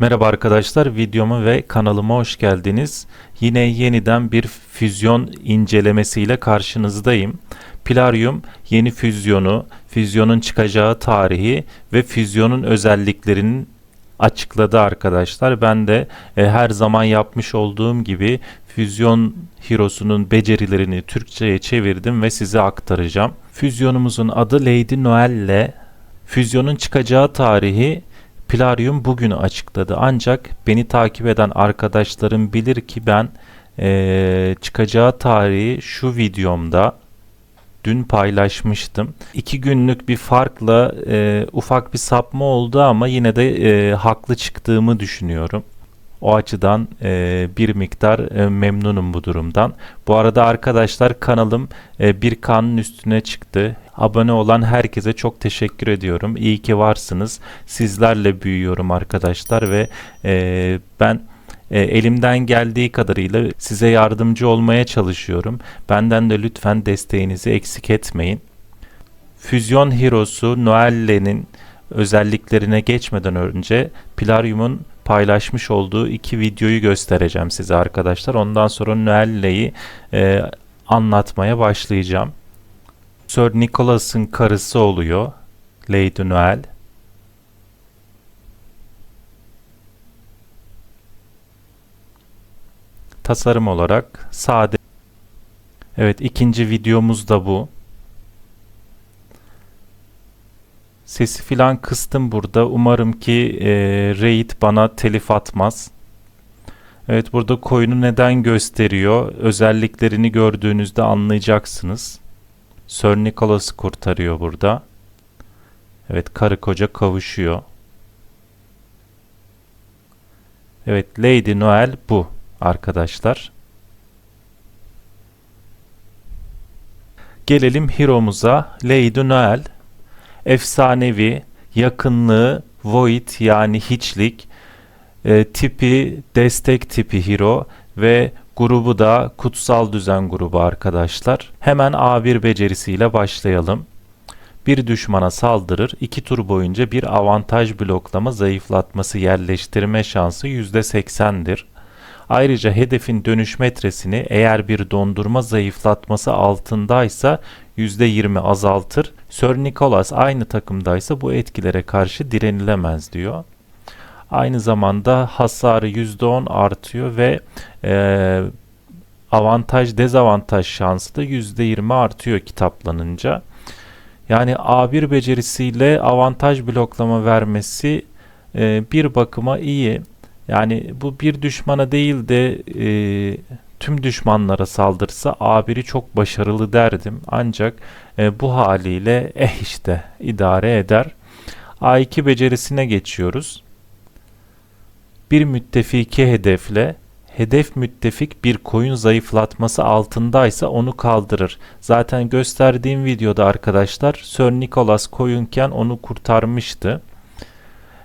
Merhaba arkadaşlar, videoma ve kanalıma hoş geldiniz. Yine yeniden bir füzyon incelemesiyle karşınızdayım. Plarium yeni füzyonu, füzyonun çıkacağı tarihi ve füzyonun özelliklerinin açıkladı arkadaşlar. Ben de e, her zaman yapmış olduğum gibi Füzyon Hero'sunun becerilerini Türkçe'ye çevirdim ve size aktaracağım. Füzyonumuzun adı Lady Noel ile füzyonun çıkacağı tarihi Plarium bugün açıkladı. Ancak beni takip eden arkadaşlarım bilir ki ben e, çıkacağı tarihi şu videomda dün paylaşmıştım. İki günlük bir farkla e, ufak bir sapma oldu ama yine de e, haklı çıktığımı düşünüyorum. O açıdan e, bir miktar e, memnunum bu durumdan. Bu arada arkadaşlar kanalım e, bir kanın üstüne çıktı. Abone olan herkese çok teşekkür ediyorum. İyi ki varsınız. Sizlerle büyüyorum arkadaşlar ve e, ben e, elimden geldiği kadarıyla size yardımcı olmaya çalışıyorum. Benden de lütfen desteğinizi eksik etmeyin. Füzyon Hero'su Noelle'nin özelliklerine geçmeden önce Plarium'un paylaşmış olduğu iki videoyu göstereceğim size arkadaşlar. Ondan sonra Noelle'yi e, anlatmaya başlayacağım. Sir Nicholas'ın karısı oluyor. Lady Noel. Tasarım olarak sade. Evet ikinci videomuz da bu. Sesi filan kıstım burada. Umarım ki e, Raid bana telif atmaz. Evet burada koyunu neden gösteriyor? Özelliklerini gördüğünüzde anlayacaksınız. Sir Nicholas'ı kurtarıyor burada. Evet karı koca kavuşuyor. Evet Lady Noel bu arkadaşlar. Gelelim hero'muza. Lady Noel efsanevi, yakınlığı, void yani hiçlik, e, tipi destek tipi hero ve grubu da kutsal düzen grubu arkadaşlar. Hemen A1 becerisiyle başlayalım. Bir düşmana saldırır, 2 tur boyunca bir avantaj bloklama zayıflatması yerleştirme şansı %80'dir. Ayrıca hedefin dönüş metresini eğer bir dondurma zayıflatması altındaysa %20 azaltır. Sir Nicholas aynı takımdaysa bu etkilere karşı direnilemez diyor. Aynı zamanda hasarı %10 artıyor ve e, avantaj dezavantaj şansı da %20 artıyor kitaplanınca. Yani A1 becerisiyle avantaj bloklama vermesi e, bir bakıma iyi. Yani bu bir düşmana değil de e, tüm düşmanlara saldırsa A1'i çok başarılı derdim. Ancak e, bu haliyle eh işte idare eder. A2 becerisine geçiyoruz. Bir müttefiki hedefle hedef müttefik bir koyun zayıflatması altındaysa onu kaldırır. Zaten gösterdiğim videoda arkadaşlar Sir Nicholas koyunken onu kurtarmıştı.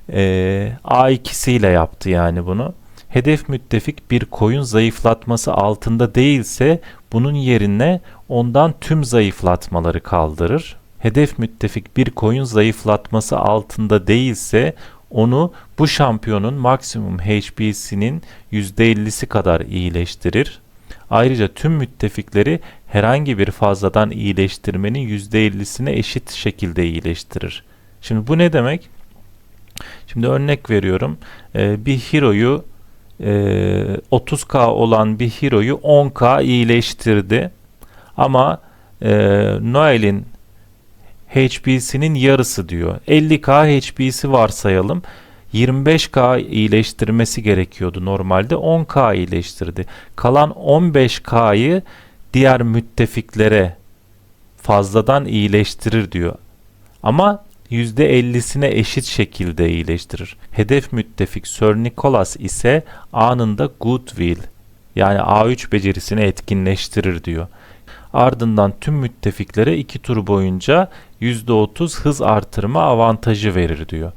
Ee, A2'siyle yaptı yani bunu. Hedef müttefik bir koyun zayıflatması altında değilse bunun yerine ondan tüm zayıflatmaları kaldırır. Hedef müttefik bir koyun zayıflatması altında değilse onu bu şampiyonun maksimum HP'sinin %50'si kadar iyileştirir. Ayrıca tüm müttefikleri herhangi bir fazladan iyileştirmenin %50'sine eşit şekilde iyileştirir. Şimdi bu ne demek? Şimdi örnek veriyorum. Ee, bir hero'yu 30k e, olan bir hero'yu 10k iyileştirdi. Ama e, Noel'in HP'sinin yarısı diyor. 50k HP'si varsayalım. 25k iyileştirmesi gerekiyordu normalde 10k iyileştirdi. Kalan 15k'yı diğer müttefiklere fazladan iyileştirir diyor. Ama %50'sine eşit şekilde iyileştirir. Hedef müttefik Sir Nicholas ise anında Goodwill yani A3 becerisini etkinleştirir diyor. Ardından tüm müttefiklere 2 tur boyunca %30 hız artırma avantajı verir diyor.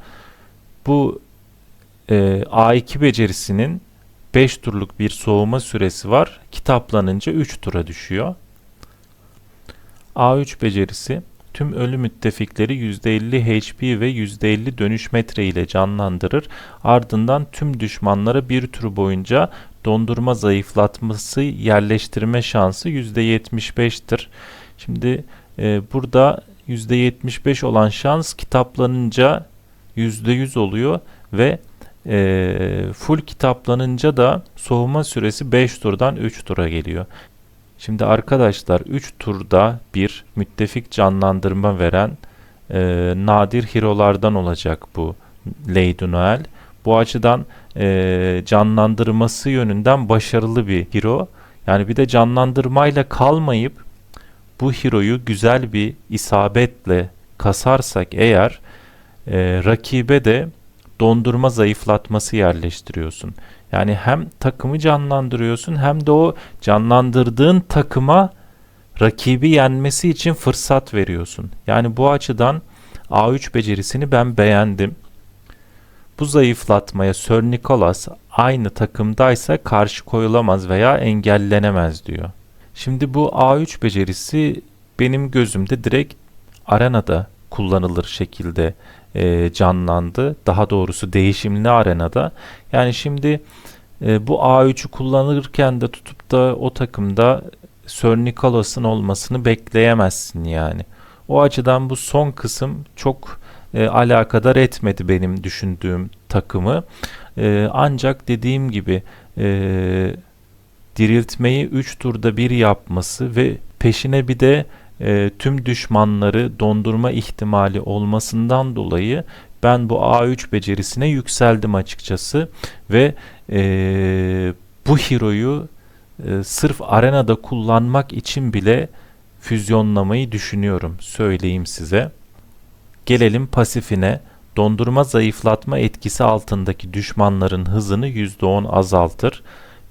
Bu e, A2 becerisinin 5 turluk bir soğuma süresi var. Kitaplanınca 3 tura düşüyor. A3 becerisi tüm ölü müttefikleri %50 HP ve %50 dönüş metre ile canlandırır. Ardından tüm düşmanlara bir tur boyunca dondurma zayıflatması yerleştirme şansı %75'tir. Şimdi e, burada %75 olan şans kitaplanınca %100 oluyor ve e, full kitaplanınca da soğuma süresi 5 turdan 3 tura geliyor. Şimdi arkadaşlar 3 turda bir müttefik canlandırma veren e, nadir hero'lardan olacak bu Lady Noel. Bu açıdan e, canlandırması yönünden başarılı bir hero. Yani bir de canlandırmayla kalmayıp bu hero'yu güzel bir isabetle kasarsak eğer e, rakibe de dondurma zayıflatması yerleştiriyorsun. Yani hem takımı canlandırıyorsun hem de o canlandırdığın takıma rakibi yenmesi için fırsat veriyorsun. Yani bu açıdan A3 becerisini ben beğendim. Bu zayıflatmaya Sir Nicholas aynı takımdaysa karşı koyulamaz veya engellenemez diyor. Şimdi bu A3 becerisi benim gözümde direkt arenada kullanılır şekilde e, canlandı. Daha doğrusu değişimli arenada. Yani şimdi e, bu A3'ü kullanırken de tutup da o takımda Sir Nicholas'ın olmasını bekleyemezsin yani. O açıdan bu son kısım çok e, alakadar etmedi benim düşündüğüm takımı. Ancak dediğim gibi diriltmeyi 3 turda bir yapması ve peşine bir de e, tüm düşmanları dondurma ihtimali olmasından dolayı ben bu A3 becerisine yükseldim açıkçası ve e, bu hero'yu e, sırf arenada kullanmak için bile füzyonlamayı düşünüyorum söyleyeyim size. Gelelim pasifine. Dondurma zayıflatma etkisi altındaki düşmanların hızını %10 azaltır.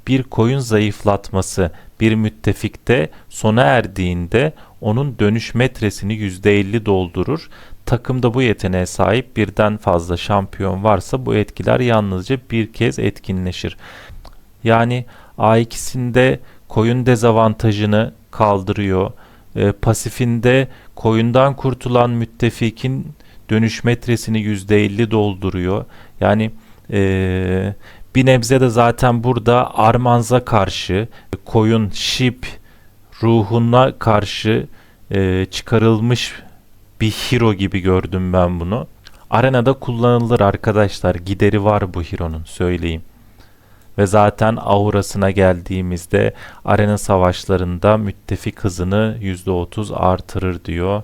Bir koyun zayıflatması bir müttefikte sona erdiğinde onun dönüş metresini %50 doldurur. Takımda bu yeteneğe sahip birden fazla şampiyon varsa bu etkiler yalnızca bir kez etkinleşir. Yani A2'sinde koyun dezavantajını kaldırıyor. E, pasifinde koyundan kurtulan müttefikin dönüş metresini %50 dolduruyor. Yani e, bir nebze de zaten burada Armanz'a karşı koyun, şip ruhuna karşı e, çıkarılmış bir hero gibi gördüm ben bunu. Arenada kullanılır arkadaşlar. Gideri var bu hero'nun söyleyeyim. Ve zaten aurasına geldiğimizde arena savaşlarında müttefik hızını %30 artırır diyor.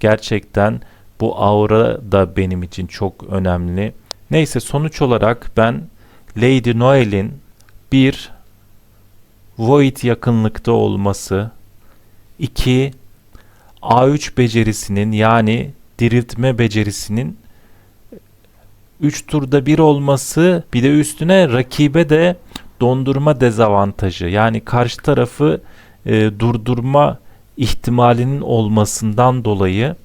Gerçekten bu aura da benim için çok önemli. Neyse sonuç olarak ben Lady Noel'in bir Void yakınlıkta olması, 2 A3 becerisinin yani diriltme becerisinin 3 turda bir olması bir de üstüne rakibe de dondurma dezavantajı yani karşı tarafı e, durdurma ihtimalinin olmasından dolayı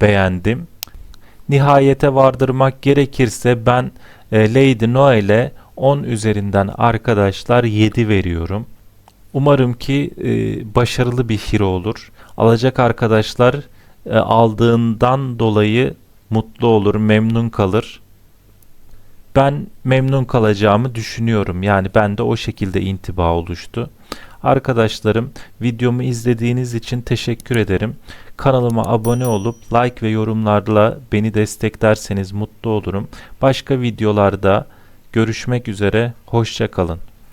beğendim. Nihayete vardırmak gerekirse ben e, Lady Noel'e 10 üzerinden arkadaşlar 7 veriyorum. Umarım ki e, başarılı bir hero olur. Alacak arkadaşlar e, aldığından dolayı mutlu olur, memnun kalır. Ben memnun kalacağımı düşünüyorum. Yani ben de o şekilde intiba oluştu. Arkadaşlarım videomu izlediğiniz için teşekkür ederim. Kanalıma abone olup like ve yorumlarla beni desteklerseniz mutlu olurum. Başka videolarda görüşmek üzere. Hoşçakalın.